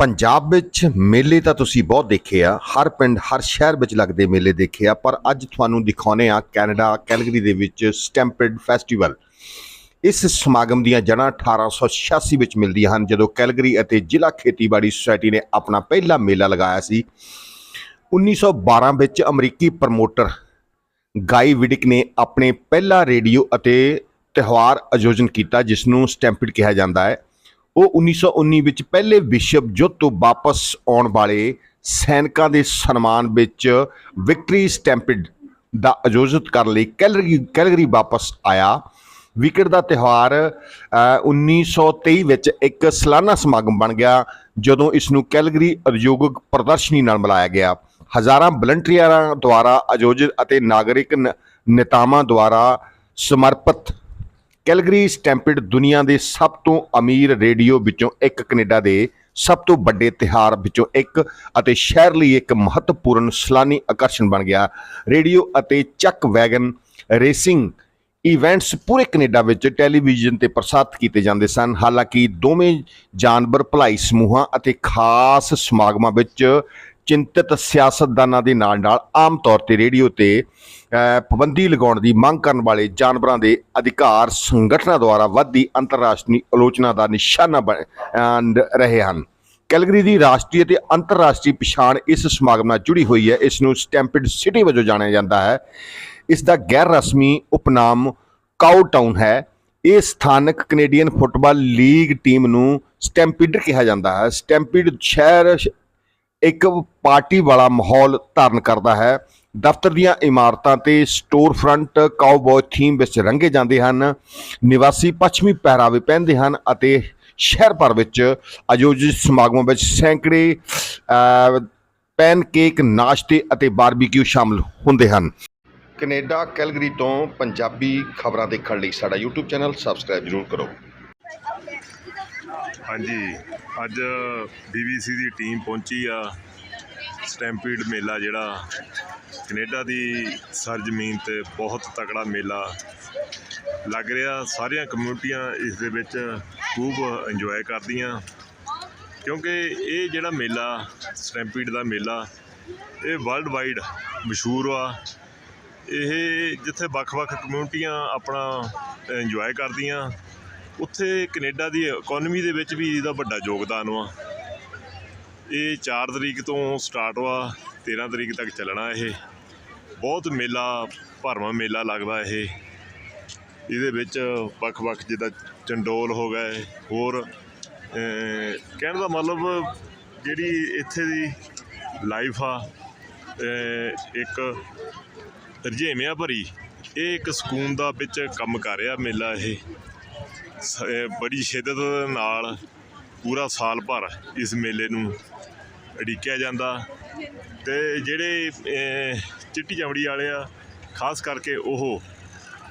ਪੰਜਾਬ ਵਿੱਚ ਮੇਲੇ ਤਾਂ ਤੁਸੀਂ ਬਹੁਤ ਦੇਖੇ ਆ, ਹਰ ਪਿੰਡ, ਹਰ ਸ਼ਹਿਰ ਵਿੱਚ ਲੱਗਦੇ ਮੇਲੇ ਦੇਖੇ ਆ, ਪਰ ਅੱਜ ਤੁਹਾਨੂੰ ਦਿਖਾਉਨੇ ਆ ਕੈਨੇਡਾ, ਕੈਲਗਰੀ ਦੇ ਵਿੱਚ ਸਟੈਂਪਡ ਫੈਸਟੀਵਲ। ਇਸ ਸਮਾਗਮ ਦੀਆਂ ਜੜ੍ਹਾਂ 1886 ਵਿੱਚ ਮਿਲਦੀਆਂ ਹਨ, ਜਦੋਂ ਕੈਲਗਰੀ ਅਤੇ ਜ਼ਿਲ੍ਹਾ ਖੇਤੀਬਾੜੀ ਸੁਸਾਇਟੀ ਨੇ ਆਪਣਾ ਪਹਿਲਾ ਮੇਲਾ ਲਗਾਇਆ ਸੀ। 1912 ਵਿੱਚ ਅਮਰੀਕੀ ਪ੍ਰਮੋਟਰ ਗਾਈ ਵਿਡਿਕ ਨੇ ਆਪਣੇ ਪਹਿਲਾ ਰੇਡੀਓ ਅਤੇ ਤਿਉਹਾਰ ਆਯੋਜਨ ਕੀਤਾ ਜਿਸ ਨੂੰ ਸਟੈਂਪਡ ਕਿਹਾ ਜਾਂਦਾ ਹੈ। ਉਹ 1919 ਵਿੱਚ ਪਹਿਲੇ ਵਿਸ਼ਵ ਯੁੱਧ ਤੋਂ ਵਾਪਸ ਆਉਣ ਵਾਲੇ ਸੈਨਿਕਾਂ ਦੇ ਸਨਮਾਨ ਵਿੱਚ ਵਿਕਟਰੀ ਸਟੈਂਪਿਡ ਦਾ ਆਯੋਜਿਤ ਕਰਨ ਲਈ ਕੈਲਗਰੀ ਕੈਲਗਰੀ ਵਾਪਸ ਆਇਆ। ਵਿਕਟ ਦਾ ਤਿਉਹਾਰ ਅ, 1923 ਵਿੱਚ ਇੱਕ ਸਾਲਾਨਾ ਸਮਾਗਮ ਬਣ ਗਿਆ ਜਦੋਂ ਇਸ ਨੂੰ ਕੈਲਗਰੀ ਉਦਯੋਗਿਕ ਪ੍ਰਦਰਸ਼ਨੀ ਨਾਲ ਮਿਲਾਇਆ ਗਿਆ। ਹਜ਼ਾਰਾਂ ਵਲੰਟੀਅਰਾਂ ਦੁਆਰਾ ਆਯੋਜਿਤ ਅਤੇ ਨਾਗਰਿਕ ਨ- ਨੇਤਾਵਾਂ ਦੁਆਰਾ ਸਮਰਪਿਤ ਕੈਲਗਰੀ ਸਟੈਂਪਡ ਦੁਨੀਆ ਦੇ ਸਭ ਤੋਂ ਅਮੀਰ ਰੇਡੀਓ ਵਿੱਚੋਂ ਇੱਕ ਕੈਨੇਡਾ ਦੇ ਸਭ ਤੋਂ ਵੱਡੇ ਤਿਉਹਾਰ ਵਿੱਚੋਂ ਇੱਕ ਅਤੇ ਸ਼ਹਿਰ ਲਈ ਇੱਕ ਮਹੱਤਵਪੂਰਨ ਸਲਾਨੀ ਆਕਰਸ਼ਣ ਬਣ ਗਿਆ। ਰੇਡੀਓ ਅਤੇ ਚੱਕ ਵੈਗਨ ਰੇਸਿੰਗ ਇਵੈਂਟਸ ਪੂਰੇ ਕੈਨੇਡਾ ਵਿੱਚ ਟੈਲੀਵਿਜ਼ਨ ਤੇ ਪ੍ਰਸਾਰਿਤ ਕੀਤੇ ਜਾਂਦੇ ਸਨ। ਹਾਲਾਂਕਿ ਦੋਵੇਂ ਜਾਨਵਰ ਭਲਾਈ ਸਮੂਹਾਂ ਅਤੇ ਖਾਸ ਸਮਾਗਮਾਂ ਵਿੱਚ ਚਿੰਤਤ ਸਿਆਸਤਦਾਨਾਂ ਦੇ ਨਾਲ ਨਾਲ ਆਮ ਤੌਰ ਤੇ ਰੇਡੀਓ ਤੇ ਪਾਬੰਦੀ ਲਗਾਉਣ ਦੀ ਮੰਗ ਕਰਨ ਵਾਲੇ ਜਾਨਵਰਾਂ ਦੇ ਅਧਿਕਾਰ ਸੰਗਠਨਾਂ ਦੁਆਰਾ ਵੱਧਦੀ ਅੰਤਰਰਾਸ਼ਟਰੀ ਆਲੋਚਨਾ ਦਾ ਨਿਸ਼ਾਨਾ ਬਣ ਰਹੇ ਹਨ। ਕੈਲਗਰੀ ਦੀ ਰਾਸ਼ਟਰੀ ਅਤੇ ਅੰਤਰਰਾਸ਼ਟਰੀ ਪਛਾਣ ਇਸ ਸਮਾਗਮ ਨਾਲ ਜੁੜੀ ਹੋਈ ਹੈ। ਇਸ ਨੂੰ ਸਟੈਂਪਡ ਸਿਟੀ ਵਜੋਂ ਜਾਣਿਆ ਜਾਂਦਾ ਹੈ। ਇਸ ਦਾ ਗੈਰ ਰਸਮੀ ਉਪਨਾਮ ਕਾਊ ਟਾਊਨ ਹੈ। ਇਹ ਸਥਾਨਕ ਕੈਨੇਡੀਅਨ ਫੁੱਟਬਾਲ ਲੀਗ ਟੀਮ ਨੂੰ ਸਟੈਂਪੀਡ ਕਿਹਾ ਜਾਂਦਾ ਹੈ। ਸਟੈਂਪੀਡ ਸ਼ਹਿਰ ਇੱਕ ਪਾਰਟੀ ਵਾਲਾ ਮਾਹੌਲ ਧਾਰਨ ਕਰਦਾ ਹੈ। ਦਫ਼ਤਰ ਦੀਆਂ ਇਮਾਰਤਾਂ ਤੇ ਸਟੋਰ ਫਰੰਟ ਕਾਊਬॉय ਥੀਮ ਵਿੱਚ ਰੰਗੇ ਜਾਂਦੇ ਹਨ। ਨਿਵਾਸੀ ਪੱਛਮੀ ਪਹਿਰਾਵੇ ਪਹਿਨਦੇ ਹਨ ਅਤੇ ਸ਼ਹਿਰ ਭਰ ਵਿੱਚ ਆਯੋਜਿਤ ਸਮਾਗਮਾਂ ਵਿੱਚ ਸੈਂਕੜੇ ਪੈਨਕੇਕ ਨਾਸ਼ਤੇ ਅਤੇ ਬਾਰਬੀਕਿਊ ਸ਼ਾਮਲ ਹੁੰਦੇ ਹਨ। ਕੈਨੇਡਾ, ਕੈਲਗਰੀ ਤੋਂ ਪੰਜਾਬੀ ਖਬਰਾਂ ਦੇਖਣ ਲਈ ਸਾਡਾ YouTube ਚੈਨਲ ਸਬਸਕ੍ਰਾਈਬ ਜ਼ਰੂਰ ਕਰੋ। ਹਾਂਜੀ। ਅੱਜ BBC ਦੀ ਟੀਮ ਪਹੁੰਚੀ ਆ। ਸਟੈਂਪੀਡ ਮੇਲਾ ਜਿਹੜਾ, ਕੈਨੇਡਾ ਦੀ ਸਰਜ਼ਮੀਨ ਤੇ ਬਹੁਤ ਤਕੜਾ ਮੇਲਾ ਲੱਗ ਰਿਹਾ। ਸਾਰੀਆਂ ਕਮਿਊਨਿਟੀਆਂ ਇਸ ਦੇ ਵਿੱਚ ਖੂਬ ਇੰਜੋਏ ਕਰਦੀਆਂ। ਕਿਉਂਕਿ ਇਹ ਜਿਹੜਾ ਮੇਲਾ, ਸਟੈਂਪੀਡ ਦਾ ਮੇਲਾ, ਇਹ ਵਰਲਡ ਵਾਈਡ ਮਸ਼ਹੂਰ ਆ। ਇਹ ਜਿੱਥੇ ਵੱਖ-ਵੱਖ ਕਮਿਊਨਿਟੀਆਂ ਆਪਣਾ ਇੰਜੋਏ ਕਰਦੀਆਂ। ਉੱਥੇ ਕੈਨੇਡਾ ਦੀ ਇਕਨੋਮੀ ਦੇ ਵਿੱਚ ਵੀ ਇਹਦਾ ਵੱਡਾ ਯੋਗਦਾਨ ਵਾ। ਇਹ 4 ਤਰੀਕ ਤੋਂ ਸਟਾਰਟ ਵਾ 13 ਤਰੀਕ ਤੱਕ ਚੱਲਣਾ ਇਹ। ਬਹੁਤ ਮੇਲਾ, ਭਰਵਾਂ ਮੇਲਾ ਲੱਗਦਾ ਇਹ। ਇਹਦੇ ਵਿੱਚ ਵੱਖ-ਵੱਖ ਜਿੱਦਾਂ ਚੰਡੋਲ ਹੋ ਗਏ ਹੋਰ ਕਹਿਣ ਦਾ ਮਤਲਬ ਜਿਹੜੀ ਇੱਥੇ ਦੀ ਲਾਈਫ ਆ ਇੱਕ ਰਜੇਵਿਆਂ ਭਰੀ, ਇਹ ਇੱਕ ਸਕੂਨ ਦਾ ਵਿੱਚ ਕੰਮ ਕਰ ਰਿਹਾ ਮੇਲਾ ਇਹ। ਬੜੀ ਸ਼ਿੱਦਤ ਨਾਲ ਪੂਰਾ ਸਾਲ ਭਰ ਇਸ ਮੇਲੇ ਨੂੰ ਅੜਿੱਕਿਆ ਜਾਂਦਾ। ਤੇ ਜਿਹੜੇ ਚਿੱਟੀ ਚਮੜੀ ਵਾਲੇ ਆ, ਖਾਸ ਕਰਕੇ ਉਹ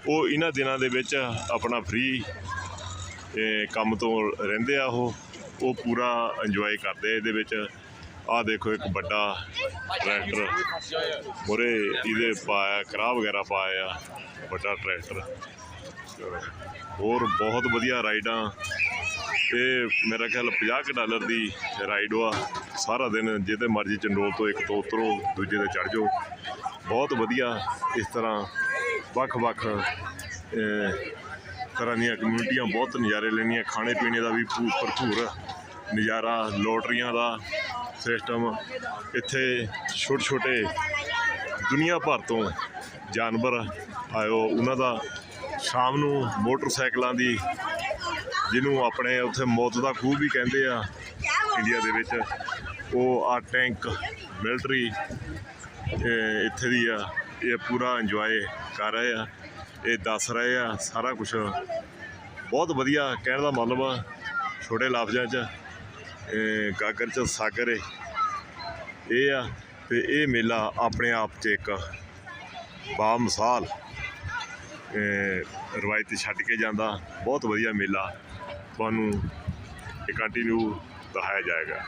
ਉਹ ਇਹਨਾਂ ਦਿਨਾਂ ਦੇ ਵਿੱਚ ਆਪਣਾ ਫ੍ਰੀ ਕੰਮ ਤੋਂ ਰਹਿੰਦੇ ਆ ਉਹ। ਉਹ ਪੂਰਾ ਇੰਜੋਏ ਕਰਦੇ ਇਹਦੇ ਵਿੱਚ। ਆਹ ਦੇਖੋ ਇੱਕ ਵੱਡਾ ਟਰੈਕਟਰ ਮੁਰੇ ਇਹਦੇ ਪਾਇਆ ਕਰਾ ਵਗੈਰਾ ਪਾਇਆ, ਵੱਡਾ ਟਰੈਕਟਰ ਹੋਰ ਬਹੁਤ ਵਧੀਆ ਰਾਈਡਾਂ। ਤੇ ਮੇਰਾ ਖਿਆਲ 50 ਕੁ ਡਾਲਰ ਦੀ ਰਾਈਡ ਵਾ। ਸਾਰਾ ਦਿਨ ਜਿਹਦੇ ਮਰਜ਼ੀ ਚੰਡੋਲ ਤੋਂ ਇੱਕ ਤੋਂ ਉਤਰੋ, ਦੂਜੇ ਤੇ ਚੜ ਜਾਓ। ਬਹੁਤ ਵਧੀਆ ਇਸ ਤਰ੍ਹਾਂ ਵੱਖ-ਵੱਖ ਤਰ੍ਹਾਂ ਦੀਆਂ ਕਮਿਊਨਿਟੀਆਂ ਬਹੁਤ ਨਜ਼ਾਰੇ ਲੈਣੀਆਂ ਖਾਣੇ ਪੀਣੇ ਦਾ ਵੀ ਭੂ- ਭਰਪੂਰ ਨਜ਼ਾਰਾ, ਲੋਟਰੀਆਂ ਦਾ ਸਿਸਟਮ। ਇੱਥੇ ਛੋਟੇ ਛੋਟੇ ਦੁਨੀਆ ਭਰ ਤੋਂ ਜਾਨਵਰ ਆਇਓ, ਉਹਨਾਂ ਦਾ ਸ਼ਾਮ ਨੂੰ ਮੋਟਰਸਾਈਕਲਾਂ ਦੀ, ਜਿਹਨੂੰ ਆਪਣੇ ਉੱਥੇ ਮੌਤ ਦਾ ਖੂਹ ਵੀ ਕਹਿੰਦੇ ਆ, ਇੰਡੀਆ ਦੇ ਵਿੱਚ, ਉਹ ਆ ਟੈਂਕ, ਮਿਲਟਰੀ ਇੱਥੇ ਦੀ ਆ, ਇਹ ਪੂਰਾ ਇੰਜੋਏ ਕਰ ਰਹੇ ਆ, ਇਹ ਦੱਸ ਰਹੇ ਆ, ਸਾਰਾ ਕੁਝ ਬਹੁਤ ਵਧੀਆ ਕਹਿਣ ਦਾ ਮਤਲਬ ਆ, ਛੋਟੇ ਲਫ਼ਜ਼ਾਂ 'ਚ ਗਾਗਰ 'ਚ ਸਾਗਰ ਇਹ ਆ, ਤੇ ਇਹ ਮੇਲਾ ਆਪਣੇ ਆਪ 'ਚ ਇੱਕ ਬਾ ਮਿਸਾਲ ਰਵਾਇਤ ਛੱਡ ਕੇ ਜਾਂਦਾ। ਬਹੁਤ ਵਧੀਆ ਮੇਲਾ। ਤੁਹਾਨੂੰ ਇਹ ਕੰਟੀਨਿਊ ਦਿਖਾਇਆ ਜਾਏਗਾ।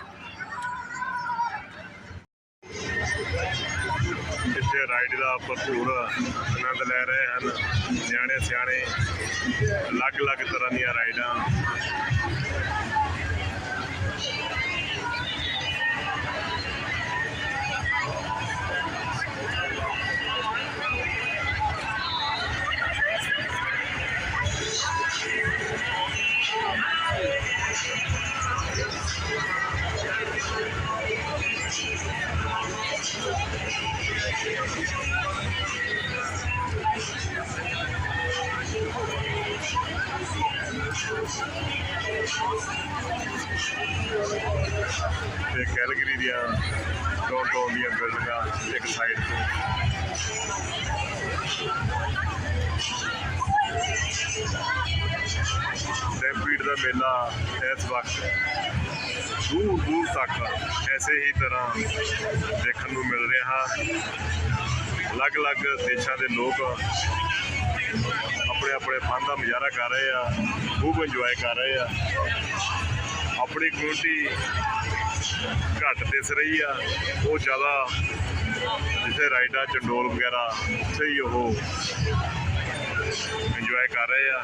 ਇੱਥੇ ਰਾਈਡ ਦਾ ਭਰਪੂਰ ਆਨੰਦ ਲੈ ਰਹੇ ਹਨ। ਨਿਆਣੇ, ਸਿਆਣੇ, ਅਲੱਗ-ਅਲੱਗ ਤਰ੍ਹਾਂ ਦੀਆਂ ਰਾਈਡਾਂ ਤੇ ਕੈਲਗਰੀ ਦੀਆਂ ਡਾਊਨਟਾਊਨ ਦੀਆਂ ਬਿਲਡਿੰਗਾਂ ਇੱਕ ਸਾਈਡ ਤੋਂ। ਸਟੈਂਪੀਡ ਦਾ ਮੇਲਾ ਇਸ ਵਕਤ ਦੂਰ ਦੂਰ ਤੱਕ ਐਸੇ ਹੀ ਤਰ੍ਹਾਂ ਦੇਖਣ ਨੂੰ ਮਿਲ ਰਿਹਾ। ਅਲੱਗ-ਅਲੱਗ ਦੇਸ਼ਾਂ ਦੇ ਲੋਕ ਆਪਣੇ ਆਪਣੇ ਫਨ ਦਾ ਮੁਜ਼ਾਹਰਾ ਕਰ ਰਹੇ ਆ। ਖੂਬ ਇੰਜੋਏ ਕਰ ਰਹੇ ਆ। ਆਪਣੀ ਕਮਿਊਨਿਟੀ ਘੱਟ ਦਿਸ ਰਹੀ ਆ। ਉਹ ਜ਼ਿਆਦਾ ਜਿੱਥੇ ਰਾਈਡਾ, ਚੰਡੋਲ ਵਗੈਰਾ, ਉੱਥੇ ਹੀ ਉਹ ਇੰਜੋਏ ਕਰ ਰਹੇ ਆ।